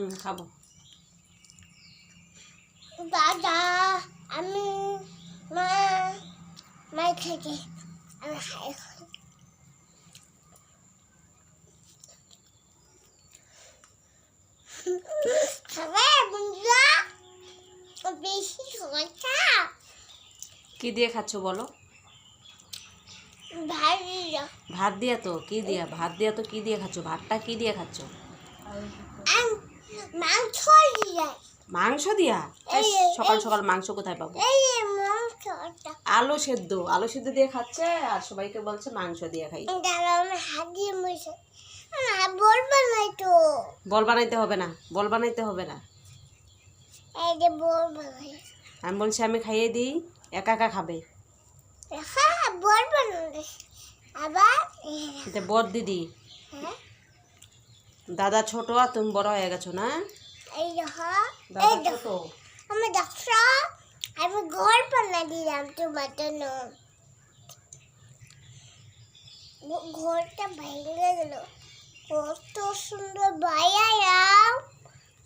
হুম খাব। দাদা আমি মা মা থেকে আমি খাই। খাবে বন্ধুরা বেশি কথা কি দিয়ে খাচ্ছ বলো? ভাত দিয়া। তো কি দিয়া? ভাত দিয়া তো কি দিয়ে খাচ্ছ? ভাতটা কি দিয়ে খাচ্ছ? মাংস দিয়ে। মাংস দিয়া? সকাল সকাল মাংস কোথায় পাবো? আলু সেদ্ধ। আলু সেদ্ধ দিয়ে খাচ্ছে আর সবাইকে বলছে মাংস দিয়ে খাই। তো। বল বানাইতে হবে না বল বানাইতে হবে না। আমি বলছি আমি খাইয়ে দিই একা একা খাবে। হ্যাঁ বর দিদি। হ্যাঁ? দাদা ছোট আর তুমি বড় হয়ে গেছো না? এই দেখো এই দেখো। আমি দেখছ? আমি ঘর বানা দিলাম তোমার জন্য ঘরটা ভেঙে গেল। কত সুন্দর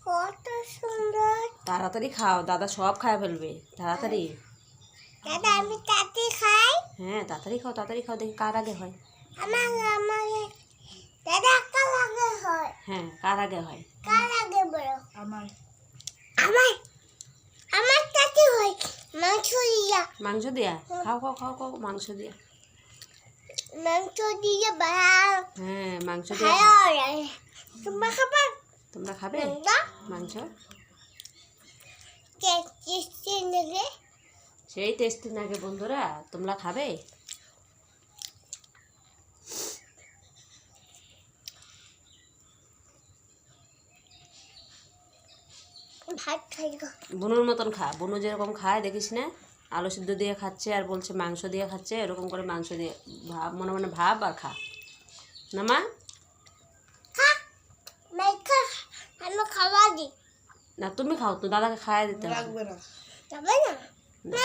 কত সুন্দর। তাড়াতাড়ি খাও দাদা সব খায় ফেলবে। তাড়াতাড়ি। দাদা আমি তাতে খাই। হ্যাঁ তাড়াতাড়ি খাও তাড়াতাড়ি খাও দেখি কার আগে হয়। আমার আমার হয়। হ্যাঁ কার আগে হয়? কার আগে বড় আমার। আমার? আমার তাতে হয়। মাংস দিয়া। মাংস দিয়া? খাও খাও খাও খাও মাংস দিয়া। মাংস দিয়ে হ্যাঁ মাংস দিয়া। তোমরা খাবার তোমরা খাবে? মাংস? সেই টেস্টি নাকি বন্ধুরা। তোমরা খাবে? ভাত খাই বুনুর মতন খা। বুনু যেরকম খায় দেখিস না আলু সিদ্ধ দিয়ে খাচ্ছে আর বলছে মাংস দিয়ে খাচ্ছে এরকম করে মাংস দিয়ে ভাব মনে মনে ভাব আর খা। না মা? আমি খাবার দিই না তুমি খাও তো দাদাকে খাওয়াই দিতে যাবে না? না।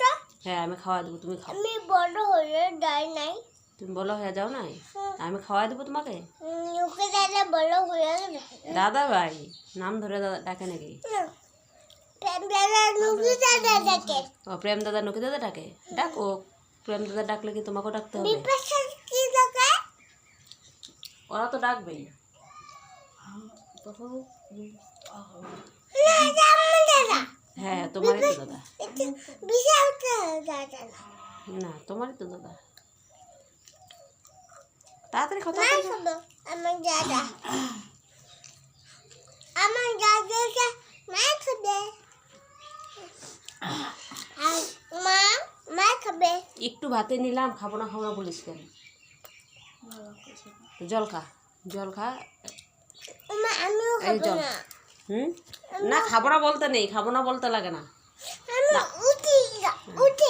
তো। হ্যাঁ আমি খাওয়াই দেবো তুমি খাও। আমি বড় হয়ে যাই নাই। তুমি বলো হয়ে যাও নাই? আমি খাওয়াই দেবো তোমাকে? দাদা হয়ে ভাই নাম ধরে দাদা ডাকে নাকি? ও প্রেম দাদা নকি দাদা ডাকে? ডাক। ও প্রেম দাদা ডাকলে কি তোমাকেও ডাকতে হবে? ওরা তো ডাকবেই। হ্যাঁ তোমারই তো দাদা। না তোমারই তো দাদা। তাড়াতাড়ি কথা আমার দাদা আমার দাদাকে মা খাবে মা মা খাবে একটু ভাতে নিলাম খাব না খাব না বলিস কেন? জল খা জল খা। আমিও এই খাব জল। না। হুম? না খাব না বলতে নেই খাব না বলতে লাগে না। উঠে।